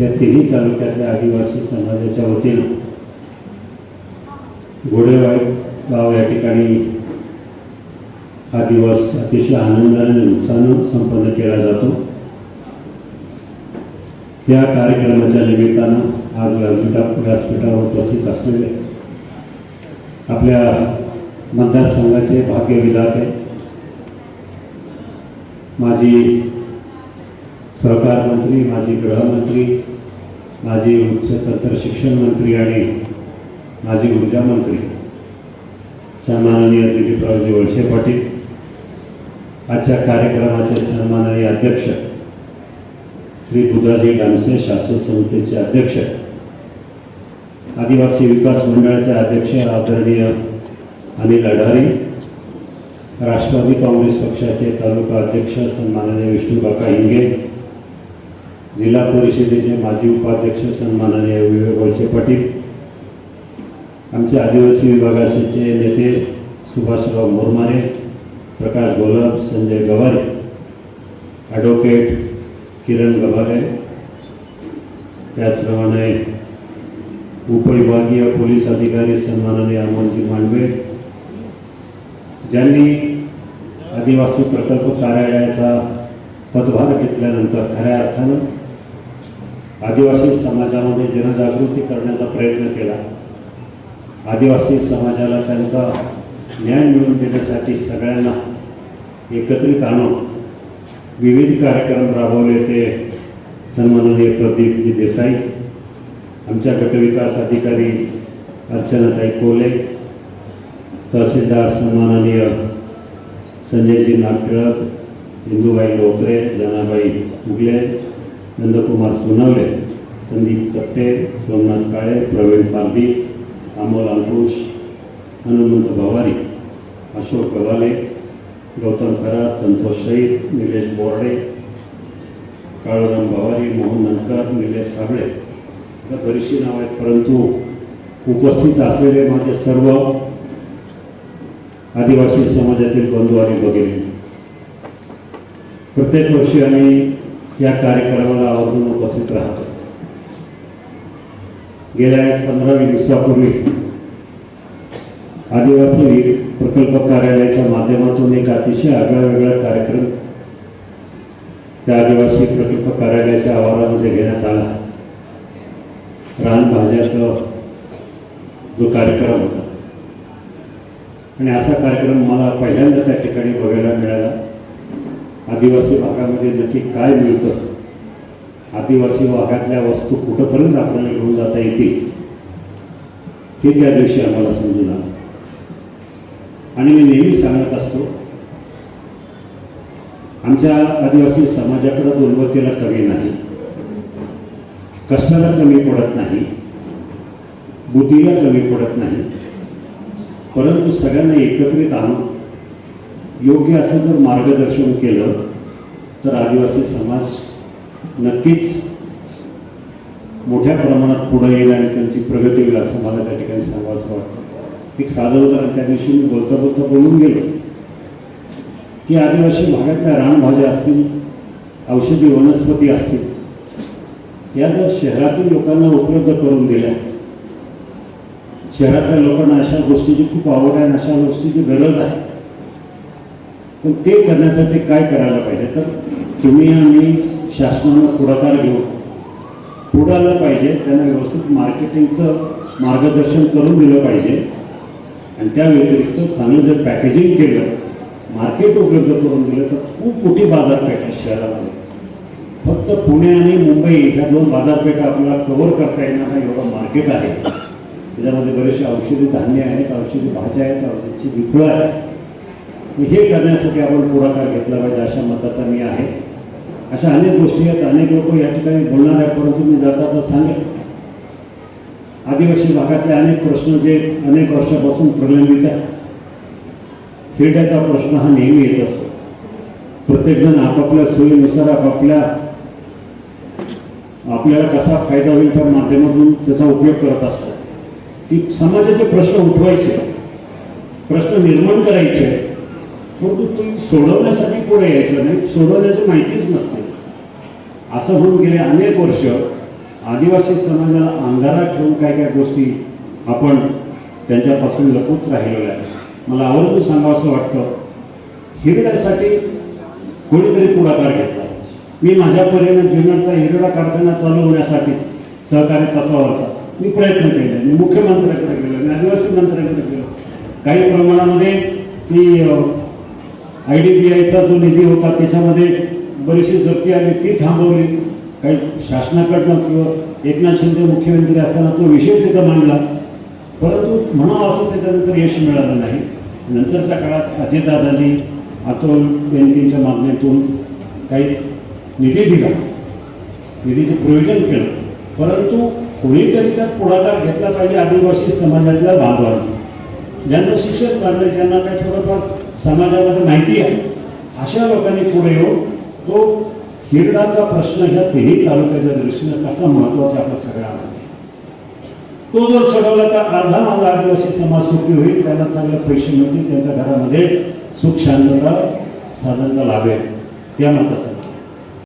या तिन्ही तालुक्यातल्या आदिवासी समाजाच्या वतीनं घोडेवाई गाव या ठिकाणी हा दिवस अतिशय आनंदाने उत्साहानं संपन्न केला जातो. या कार्यक्रमाच्या निमित्तानं आज व्यासपीठा व्यासपीठावर उपस्थित असलेले आपल्या मतदारसंघाचे भाग्य विधाते माजी सहकार मंत्री माजी गृहमंत्री माजी उच्च तंत्र शिक्षण मंत्री आणि माजी ऊर्जा मंत्री. सन्माननीय दिलीपरावजी वळसे पाटील. आजच्या कार्यक्रमाचे सन्माननीय अध्यक्ष श्री बुधाजी डामसे शासन समितीचे अध्यक्ष आदिवासी विकास मंडळाचे अध्यक्ष आदरणीय अनिल अढारी राष्ट्रवादी काँग्रेस पक्षाचे तालुका अध्यक्ष सन्माननीय विष्णुकाका हिंगे जिल्हा परिषदेचे माजी उपाध्यक्ष सन्माननीय विवेक वळसे पाटील आमचे आदिवासी विभागाचे नेते सुभाषराव मोरमारे प्रकाश गोलब संजय गवारे ॲडव्होकेट किरण गवारे त्याचप्रमाणे उपविभागीय पोलीस अधिकारी सन्माननीय अमोलजी मांडवे ज्यांनी आदिवासी प्रकल्प कार्यालयाचा पदभार घेतल्यानंतर खऱ्या अर्थानं आदिवासी समाजामध्ये जनजागृती करण्याचा प्रयत्न केला. आदिवासी समाजाला त्यांचा न्याय मिळवून देण्यासाठी सगळ्यांना एकत्रित आणून विविध कार्यक्रम राबवले ते सन्माननीय प्रदीपजी देसाई आमच्या गटविकास अधिकारी अर्चनाताई कोले तहसीलदार सन्माननीय संजयजी नागटिळक इंदूबाई लोकरे जनाबाई उगले नंदकुमार सोनवले संदीप चपटे सोमनाथ काळे प्रवीण पारदी अमोल अंकुश हनुमंत भवारी अशोक गवाले गौतम खरात संतोष शहीद निलेश बोर्डे काळूराम भवारी मोहन नंदकर निलेश साबळे तर बरीचशी नावं आहेत परंतु उपस्थित असलेले माझे सर्व आदिवासी समाजातील बंधू आणि भगिनी. प्रत्येक वर्षी आम्ही या कार्यक्रमाला आवर्जून उपस्थित राहतो. गेल्या पंधरावी पंधरा वीस दिवसापूर्वी आदिवासी प्रकल्प कार्यालयाच्या माध्यमातून एक अतिशय आगळा वेगळा कार्यक्रम त्या आदिवासी प्रकल्प कार्यालयाच्या आवारामध्ये घेण्यात आला. रानभाज्याचा जो कार्यक्रम होता. आणि असा कार्यक्रम मला पहिल्यांदा त्या ठिकाणी बघायला आदिवासी भागामध्ये नक्की काय मिळतं? आदिवासी भागातल्या वस्तू कुठंपर्यंत आपल्याला घेऊन जाता येतील? हे त्या दिवशी आम्हाला समजून आलं. आणि मी नेहमी सांगत असतो आमच्या आदिवासी समाजाकडं गुणवत्तेला कमी नाही कष्टाला कमी पडत नाही बुद्धीला कमी पडत नाही परंतु सगळ्यांना एकत्रित आणून योग्य असं जर मार्गदर्शन केलं तर आदिवासी समाज नक्कीच मोठ्या प्रमाणात पुढे येईल आणि त्यांची प्रगती होईल असं मला त्या ठिकाणी सांगायचं वाटतं. एक साधं उदाहरण त्या दिवशी मी बोलता बोलता बोलून गेलो की आदिवासी भागातल्या रानभाज्या असतील औषधी वनस्पती असतील या जर शहरातील लोकांना उपलब्ध करून दिल्या शहरातल्या लोकांना अशा गोष्टीची खूप आवड आहे आणि अशा गोष्टीची गरज आहे पण ते करण्यासाठी काय करायला पाहिजे? तर तुम्ही आणि शासनानं पुढाकार घेऊन पुढं आलं पाहिजे. त्यांना व्यवस्थित मार्केटिंगचं मार्गदर्शन करून दिलं पाहिजे. आणि त्या व्यतिरिक्त चांगलं जर पॅकेजिंग केलं मार्केट उपलब्ध करून दिलं तर खूप मोठी बाजारपेठ आहे शहरामध्ये. फक्त पुणे आणि मुंबई ह्या दोन बाजारपेठा आपल्याला कव्हर करता येणार नाही एवढं मार्केट आहे. त्याच्यामध्ये बरेचसे औषधी धान्य आहेत औषधी भाज्या आहेत औषधीची विफळं आहे हे करण्यासाठी आपण पुढाकार घेतला पाहिजे अशा मताचा मी आहे. अशा अनेक गोष्टी आहेत. अनेक लोक या ठिकाणी बोलणार आहेत परंतु मी जाता तर सांगेन. आदिवासी भागातले अनेक प्रश्न जे अनेक वर्षापासून प्रलंबित आहेत. खेड्याचा प्रश्न हा नेहमी येत असतो. प्रत्येकजण आपापल्या सोयीनुसार आपापल्या आपल्याला कसा फायदा होईल त्या माध्यमातून त्याचा उपयोग करत असतो की समाजाचे प्रश्न उठवायचे प्रश्न निर्माण करायचे हो, परंतु ते सोडवण्यासाठी पुढे यायचं नाही. सोडवण्याची माहितीच नसते. असं होऊन गेले अनेक वर्ष आदिवासी समाजाला अंधारात ठेवून काय काय गोष्टी आपण त्यांच्यापासून लपूत राहिलेल्या आहे मला आवर्जून सांगावं असं वाटतं हिरड्यासाठी कोणीतरी पुढाकार घेतला. मी माझ्या परीने जीवनाचा हिरडा कारखाना चालू होण्यासाठी सहकारी तत्वावरचा मी प्रयत्न केले. मी मुख्यमंत्र्यांकडे गेलो मी आदिवासी मंत्र्यांकडे गेलो. काही प्रमाणामध्ये मी आय डी बी आयचा जो निधी होता त्याच्यामध्ये बरीचशी जप्ती आली. ती थांबवली. काही शासनाकडनं किंवा एकनाथ शिंदे मुख्यमंत्री असताना तो विषय तिथं मांडला. परंतु म्हणावं असं त्याच्यानंतर यश मिळालं नाही. नंतरच्या काळात अजितदादांनी अतुल बेनकेंच्या मागणीतून काही निधी दिला. निधीचं प्रयोजन केलं. परंतु कोणीतरी त्यात पुढाकार घेतला पाहिजे आदिवासी समाजातल्या बांधवांनी ज्यांचं शिक्षण चाललं ज्यांना काही थोडंफार समाजामध्ये माहिती आहे. अशा लोकांनी पुढे येऊन तो हिरडाचा प्रश्न ह्या तिन्ही तालुक्याच्या दृष्टीनं कसा महत्त्वाचा आपल्या सगळ्यांना तो जर सोडवला तर अर्धा माझा आदिवासी समाज सुखी होईल त्यांना चांगले पैसे मिळतील त्यांच्या घरामध्ये सुख शांतता साधनता लाभेल. त्या मताचा